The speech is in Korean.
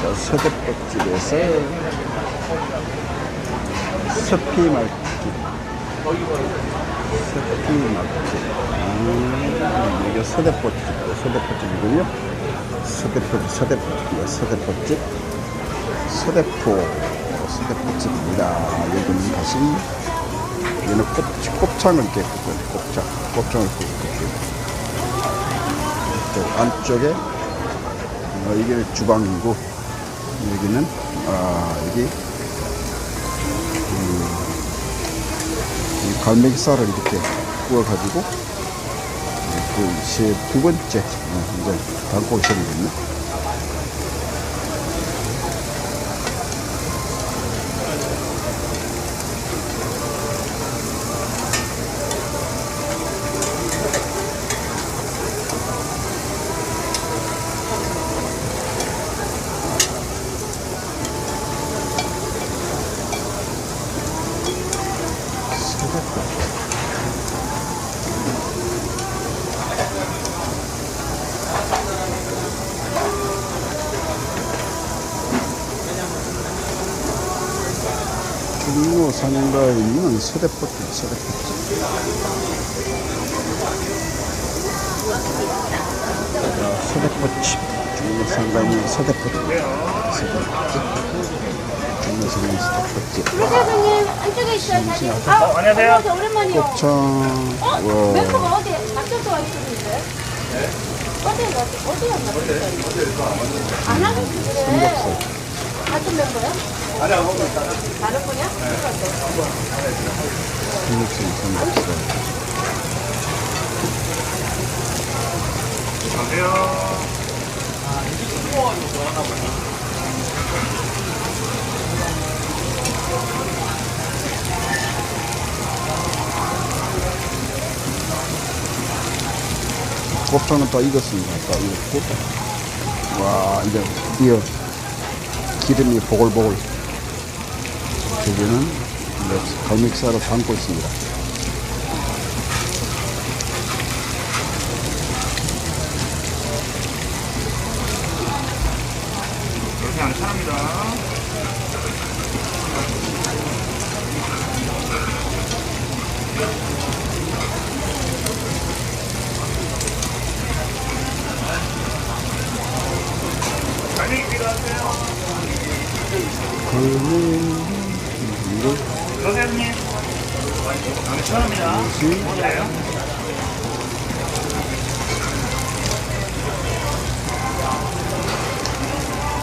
자, 서대꽃집에서 서피 말집. 서피 말집. 아, 여기가 서대꽃집, 서대꽃집이군요. 서대꽃, 서대꽃집이야, 서대꽃집. 서대포, 서대꽃집입니다. 여기는 다시, 여기는 곱, 곱창을 깨끗한 곱창, 곱창을 깨끗한 저 안쪽에 어, 이게 주방이고 여기는 아 여기 음, 이 갈매기살을 이렇게 구워가지고 그두 번째 어, 이제 담고 있었거든요. 중로 상가에 있는 서대포집. 자, 서대포집. 중로 상가에 있는 서대포집. 서대포집. 중로 상가에 있는 서대포집. 사장님 안쪽에 있어요 사진. 아, 어, 안녕하세요. 안녕하세요. 오랜만이요. 곱창. 어? 와. 멤버가 어디 낙서도 와 있었는데? 어디에 갔 어디에 갔어요? 안 하고 있는데. 같은 멤버야? 아니 안 먹고 있다. 다른 분이야? 삼육생, 삼육생. 안녕하세요. 곱창은 다 익었습니다. 다 익었고. 와, 이제 드디어 기름이 보글보글. 이제 갈믹사로 담고 있습니다. 이렇게 안 차랍니다. 빨리 필요하세요. 그러면 이거 선생님. 안 차랍니다. 뭐예요?